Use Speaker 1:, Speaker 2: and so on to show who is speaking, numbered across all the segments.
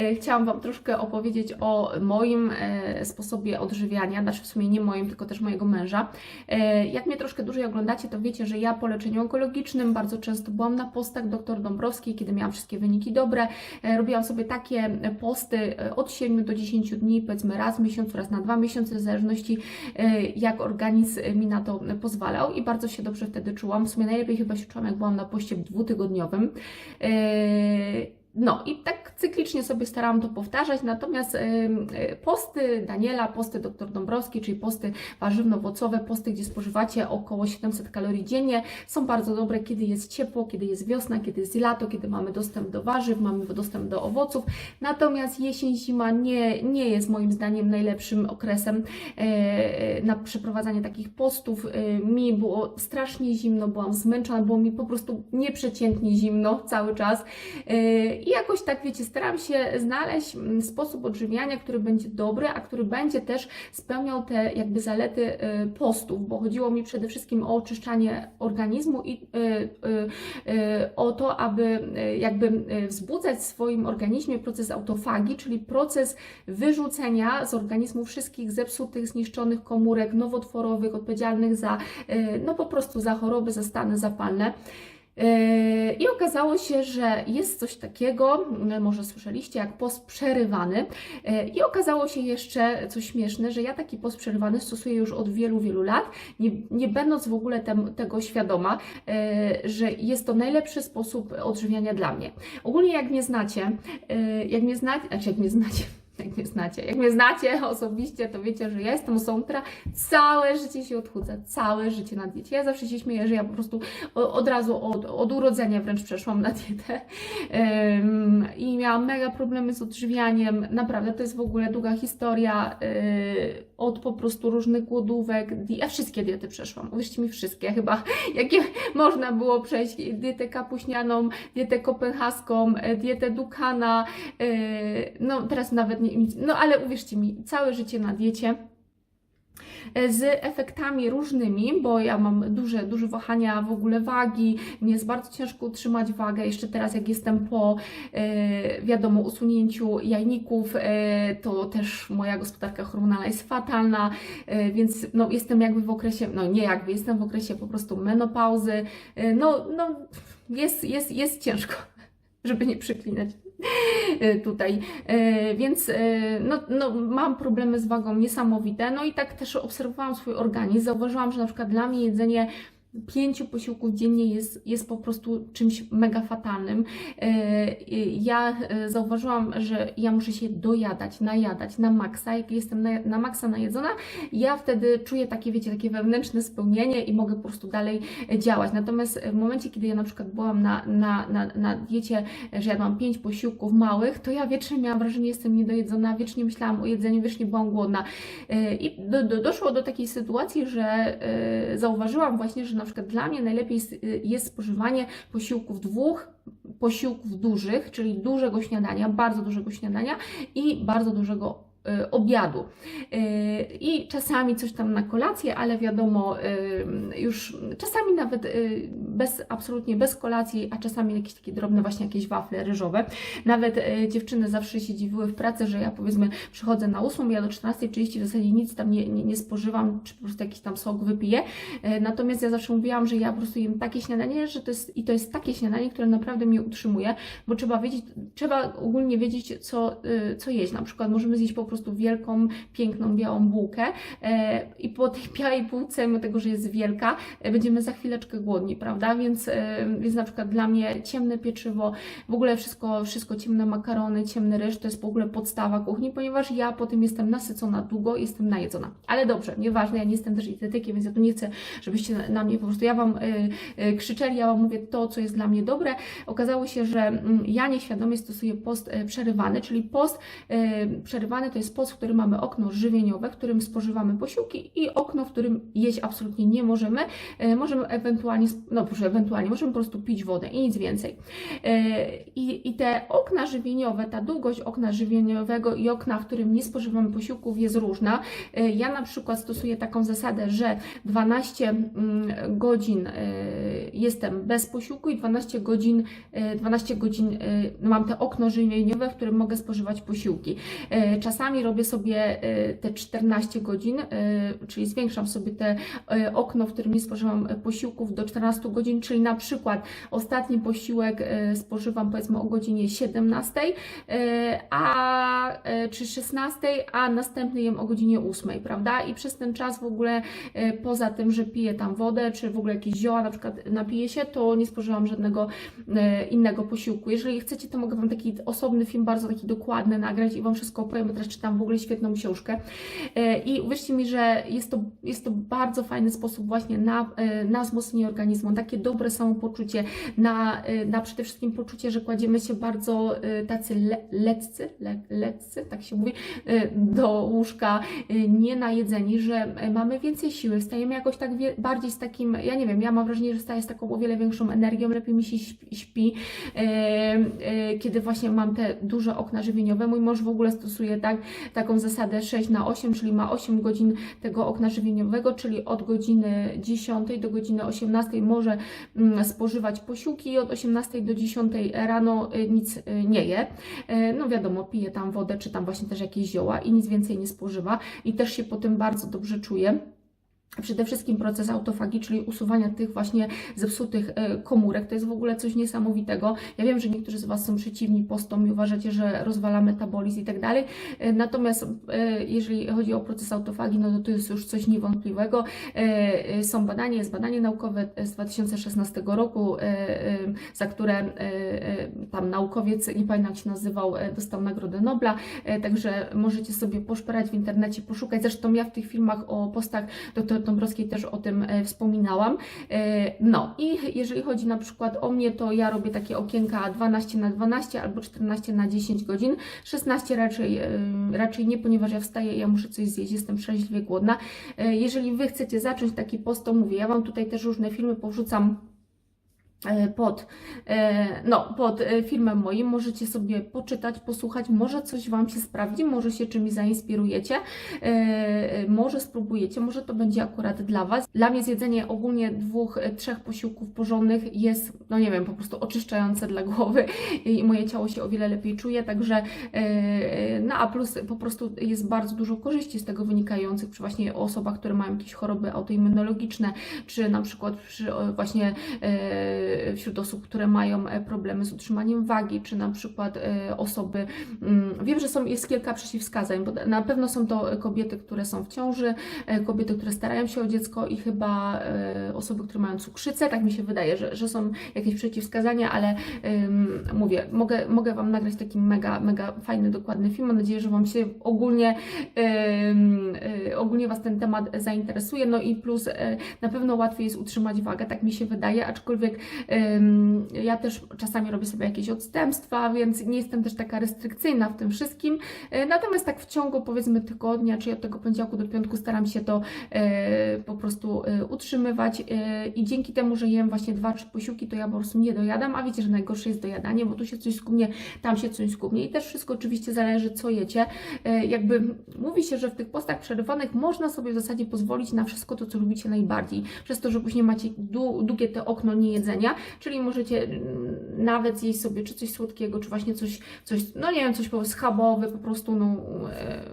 Speaker 1: e, chciałam Wam troszkę opowiedzieć o moim e, sposobie odżywiania, znaczy w sumie nie moim, tylko też mojego męża. E, Jak mnie troszkę dłużej oglądacie, to wiecie, że ja po leczeniu onkologicznym bardzo często byłam na postach dr Dąbrowskiej, kiedy miałam wszystkie wyniki dobre. Robiłam sobie takie posty od 7 do 10 dni, powiedzmy raz w miesiącu, raz na dwa miesiące, w zależności jak organizm mi na to pozwalał i bardzo się dobrze wtedy czułam. W sumie najlepiej chyba się czułam, jak byłam na poście dwutygodniowym. E, No i tak cyklicznie sobie starałam to powtarzać, natomiast e, posty Daniela, posty dr Dąbrowski, czyli posty warzywno-owocowe, posty, gdzie spożywacie około 700 kalorii dziennie, są bardzo dobre, kiedy jest ciepło, kiedy jest wiosna, kiedy jest lato, kiedy mamy dostęp do warzyw, mamy dostęp do owoców. Natomiast jesień, zima nie, nie jest moim zdaniem najlepszym okresem e, na przeprowadzanie takich postów. E, Mi było strasznie zimno, byłam zmęczona, było mi po prostu nieprzeciętnie zimno cały czas. I jakoś tak, wiecie, staram się znaleźć mm, sposób odżywiania, który będzie dobry, a który będzie też spełniał te jakby zalety e, postów, bo chodziło mi przede wszystkim o oczyszczanie organizmu i e, e, o to, aby jakby wzbudzać w swoim organizmie proces autofagii, czyli proces wyrzucenia z organizmu wszystkich zepsutych, zniszczonych komórek nowotworowych, odpowiedzialnych za, no po prostu za choroby, za stany zapalne. Yy, I okazało się, że jest coś takiego, może słyszeliście, jak post przerywany. Yy, I okazało się jeszcze coś śmieszne, że ja taki post przerywany stosuję już od wielu, wielu lat, nie, nie będąc w ogóle tem, tego świadoma, yy, że jest to najlepszy sposób odżywiania dla mnie. Ogólnie jak mnie znacie, jak mnie znacie, znaczy jak mnie znacie, jak mnie znacie. Jak mnie znacie osobiście, to wiecie, że ja jestem osobą, która całe życie się odchudza, całe życie na diecie. Ja zawsze się śmieję, że ja po prostu od razu, od, od urodzenia wręcz przeszłam na dietę Ym, i miałam mega problemy z odżywianiem. Naprawdę, to jest w ogóle długa historia yy, od po prostu różnych głodówek. Ja wszystkie diety przeszłam, uwierzcie mi, wszystkie chyba, jakie można było przejść. Dietę kapuśnianą, dietę kopenhaską, e, dietę Dukana, yy, no teraz nawet nie, no ale uwierzcie mi, całe życie na diecie e, z efektami różnymi, bo ja mam duże, duże wahania w ogóle wagi, mnie jest bardzo ciężko utrzymać wagę, jeszcze teraz jak jestem po, e, wiadomo, usunięciu jajników, e, to też moja gospodarka hormonalna jest fatalna, e, więc no, jestem jakby w okresie, no nie jakby, jestem w okresie po prostu menopauzy, e, no, no jest, jest, jest ciężko, żeby nie przeklinać. e, tutaj. E, Więc e, no, no, mam problemy z wagą niesamowite. No i tak też obserwowałam swój organizm. Zauważyłam, że na przykład dla mnie jedzenie pięciu posiłków dziennie jest, jest po prostu czymś mega fatalnym. E, Ja e, zauważyłam, że ja muszę się dojadać, najadać na maksa. Jak jestem na, na maksa najedzona, ja wtedy czuję takie, wiecie, takie wewnętrzne spełnienie i mogę po prostu dalej działać. Natomiast w momencie, kiedy ja na przykład byłam na, na, na, na diecie, że ja mam pięć posiłków małych, to ja wiecznie miałam wrażenie, że jestem niedojedzona, wiecznie myślałam o jedzeniu, wiecznie byłam głodna. E, I do, do, doszło do takiej sytuacji, że zauważyłam właśnie, że na przykład dla mnie najlepiej jest, jest spożywanie posiłków dwóch, posiłków dużych, czyli dużego śniadania, bardzo dużego śniadania i bardzo dużego obiadu. E, I czasami coś tam na kolację, ale wiadomo, e, już czasami nawet bez, absolutnie bez kolacji, a czasami jakieś takie drobne właśnie jakieś wafle ryżowe. Nawet dziewczyny zawsze się dziwiły w pracy, że ja powiedzmy przychodzę na 8, ja do 14.30 w zasadzie nic tam nie, nie, nie spożywam, czy po prostu jakiś tam sok wypiję. Natomiast ja zawsze mówiłam, że ja po prostu jem takie śniadanie, że to jest, i to jest takie śniadanie, które naprawdę mnie utrzymuje, bo trzeba wiedzieć, trzeba ogólnie wiedzieć, co, y, co jeść. Na przykład możemy zjeść po prostu wielką, piękną, białą bułkę e, i po tej białej bułce, mimo tego, że jest wielka, e, będziemy za chwileczkę głodni, prawda? Więc, e, więc na przykład dla mnie ciemne pieczywo, w ogóle wszystko, wszystko ciemne makarony, ciemny ryż, to jest w ogóle podstawa kuchni, ponieważ ja po tym jestem nasycona długo, jestem najedzona. Ale dobrze, nieważne, ja nie jestem też dietetykiem, więc ja tu nie chcę, żebyście na- mnie po prostu, ja Wam krzyczeli, ja Wam mówię to, co jest dla mnie dobre. Okazało się, że mm, ja nieświadomie stosuję post przerywany, czyli post przerywany to jest post, w którym mamy okno żywieniowe, w którym spożywamy posiłki i okno, w którym jeść absolutnie nie możemy. E, możemy ewentualnie, no proszę, ewentualnie, możemy po prostu pić wodę i nic więcej. E, I, I te okna żywieniowe, ta długość okna żywieniowego i okna, w którym nie spożywamy posiłków jest różna. E, Ja na przykład stosuję taką zasadę, że 12 mm, godzin jestem bez posiłku i 12 godzin, e, 12 godzin mam te okno żywieniowe, w którym mogę spożywać posiłki. E, Czasami robię sobie e, te 14 godzin, e, czyli zwiększam sobie te e, okno, w którym nie spożywam posiłków do 14 godzin, czyli na przykład ostatni posiłek spożywam powiedzmy o godzinie 17, e, a czy 16, a następny jem o godzinie 8, prawda? I przez ten czas w ogóle poza tym, że piję tam wodę, czy w ogóle jakieś zioła na przykład napiję się, to nie spożywam żadnego innego posiłku. Jeżeli chcecie, to mogę Wam taki osobny film, bardzo taki dokładny nagrać i Wam wszystko opowiem, teraz czytam w ogóle świetną książkę. E, I uwierzcie mi, że jest to, jest to bardzo fajny sposób właśnie na, e, na wzmocnienie organizmu, takie dobre samopoczucie, na, e, na przede wszystkim poczucie, że kładziemy się bardzo tacy le, leccy, le, leccy, tak się mówi, do łóżka, nie najedzeni, że mamy więcej siły, stajemy jakoś tak wie, bardziej z takim, ja nie wiem, ja mam wrażenie, że staję z taką o wiele większą energią, lepiej mi się śpi, śpi kiedy właśnie mam te duże okna żywieniowe. Mój mąż w ogóle stosuje tak, taką zasadę 6 na 8, czyli ma 8 godzin tego okna żywieniowego, czyli od godziny 10 do godziny 18 może mm, spożywać posiłki i od 18 do 10 rano y, nic y, nie je. E, No wiadomo, pije tam wodę, czy tam właśnie też jakieś zioła i nic więcej nie spożywa i też się po tym bardzo dobrze czuje. Przede wszystkim proces autofagii, czyli usuwania tych właśnie zepsutych e, komórek, to jest w ogóle coś niesamowitego. Ja wiem, że niektórzy z Was są przeciwni postom i uważacie, że rozwala metabolizm i tak dalej. E, Natomiast e, jeżeli chodzi o proces autofagii, no to to jest już coś niewątpliwego. Są badania, jest badanie naukowe z 2016 roku, za które tam naukowiec, nie pamiętam jak się nazywał, dostał Nagrodę Nobla, także możecie sobie poszperać w internecie, poszukać. Zresztą ja w tych filmach o postach dr Dąbrowskiej też o tym e, wspominałam. E, No i jeżeli chodzi na przykład o mnie, to ja robię takie okienka 12 na 12 albo 14 na 10 godzin. 16 raczej, e, raczej nie, ponieważ ja wstaję i ja muszę coś zjeść, jestem przeźliwie głodna. Jeżeli Wy chcecie zacząć taki post, to mówię, ja Wam tutaj też różne filmy powrzucam e, pod, e, no, pod e, filmem moim. Możecie sobie poczytać, posłuchać, może coś Wam się sprawdzi, może się czymś zainspirujecie, e, może spróbujecie, może to będzie akurat dla Was. Dla mnie zjedzenie ogólnie dwóch, e, trzech posiłków porządnych jest, no nie wiem, po prostu oczyszczające dla głowy i moje ciało się o wiele lepiej czuje, także e, no a plus po prostu jest bardzo dużo korzyści z tego wynikających przy właśnie osobach, które mają jakieś choroby autoimmunologiczne, czy na przykład przy właśnie e, wśród osób, które mają e, problemy z utrzymaniem wagi, czy na przykład e, osoby, mm, wiem, że są, jest kilka przeciwwskazań, bo na pewno są to kobiety, które są w ciąży, e, kobiety, które starają się o dziecko i chyba e, osoby, które mają cukrzycę, tak mi się wydaje, że, że są jakieś przeciwwskazania, ale mówię, mogę, mogę Wam nagrać taki mega, mega fajny, dokładny film. Mam nadzieję, że Wam się ogólnie, y, ogólnie Was ten temat zainteresuje. No i plus y, na pewno łatwiej jest utrzymać wagę, tak mi się wydaje, aczkolwiek ja też czasami robię sobie jakieś odstępstwa, więc nie jestem też taka restrykcyjna w tym wszystkim. Y, Natomiast tak w ciągu powiedzmy tygodnia, czyli od tego poniedziałku do piątku staram się to y, po prostu y, utrzymywać i dzięki temu, że jem właśnie dwa, trzy posiłki, to ja po prostu nie dojadam, a wiecie, że najgorsze jest dojadanie, bo tu się coś skubnie, tam się coś skubnie i też wszystko oczywiście zależy, co jecie. Jakby mówi się, że w tych postach przerywanych można sobie w zasadzie pozwolić na wszystko to, co lubicie najbardziej, przez to, że później macie dłu- długie te okno niejedzenia, czyli możecie mm, nawet zjeść sobie czy coś słodkiego, czy właśnie coś, coś no nie wiem, coś schabowe, po prostu no, e,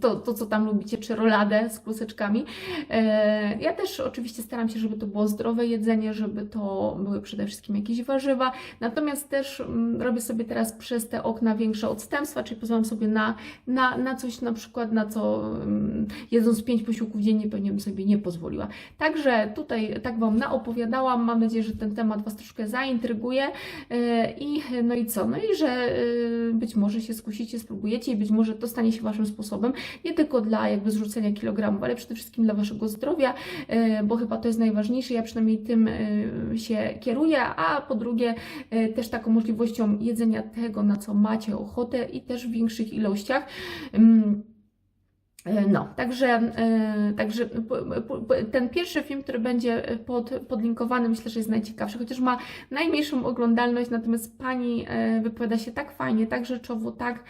Speaker 1: to, to, co tam lubicie, czy roladę z kluseczkami. E, Ja też oczywiście staram się, żeby to było zdrowe jedzenie, żeby to były przede wszystkim jakieś warzywa, natomiast też mm, robię sobie teraz przez te okna większe odstępstwa, czyli pozwalam sobie na, na, na coś na przykład, na co mm, jedząc pięć posiłków dziennie pewnie bym sobie nie pozwoliła. Także tutaj tak Wam naopowiadałam, mam nadzieję, że ten temat Was troszkę zaintryguje e, i no i co, no i że e, być może się skusicie, spróbujecie i być może to stanie się Waszym sposobem, nie tylko dla jakby zrzucenia kilogramów, ale przede wszystkim dla Waszego zdrowia, e, bo chyba to jest najważniejsze, ja przynajmniej tym się kieruję, a po drugie też taką możliwością jedzenia tego, na co macie ochotę i też w większych ilościach. E, No, także, e, także ten pierwszy film, który będzie pod, podlinkowany, myślę, że jest najciekawszy, chociaż ma najmniejszą oglądalność, natomiast pani e, wypowiada się tak fajnie, tak rzeczowo, tak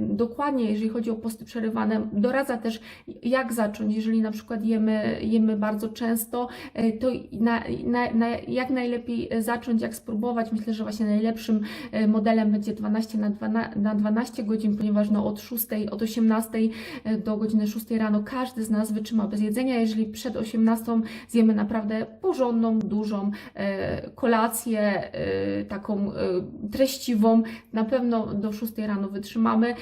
Speaker 1: dokładnie, jeżeli chodzi o posty przerywane. Doradza też, jak zacząć, jeżeli na przykład jemy, jemy bardzo często, to na, na, na, jak najlepiej zacząć, jak spróbować. Myślę, że właśnie najlepszym modelem będzie 12 na 12, na 12 godzin, ponieważ no od 6, od 18 do godziny 6 rano każdy z nas wytrzyma bez jedzenia. Jeżeli przed 18 zjemy naprawdę porządną, dużą e, kolację, e, taką e, treściwą, na pewno do 6 rano wytrzymamy.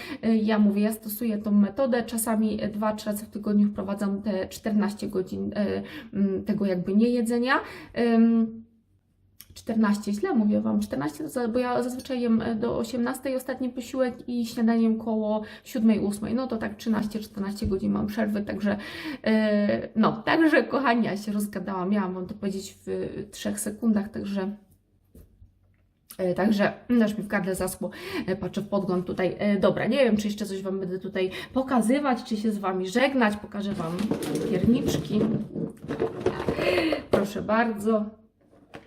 Speaker 1: Ja mówię, ja stosuję tą metodę. Czasami 2-3 razy w tygodniu wprowadzam te 14 godzin tego jakby niejedzenia. Ym, 14, źle mówię Wam, 14, to za- bo ja zazwyczaj jem e, do 18 ostatni posiłek i śniadaniem koło 7-8, no to tak 13-14 godzin mam przerwy, także e, no, także kochani, ja się rozgadałam, miałam Wam to powiedzieć w 3 sekundach, także e, Także też mi w gardle zaschło, patrzę w podgląd tutaj. Dobra, nie wiem, czy jeszcze coś Wam będę tutaj pokazywać, czy się z Wami żegnać. Pokażę Wam pierniczki. Proszę bardzo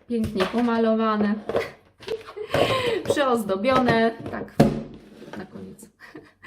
Speaker 1: pięknie pomalowane, przyozdobione, tak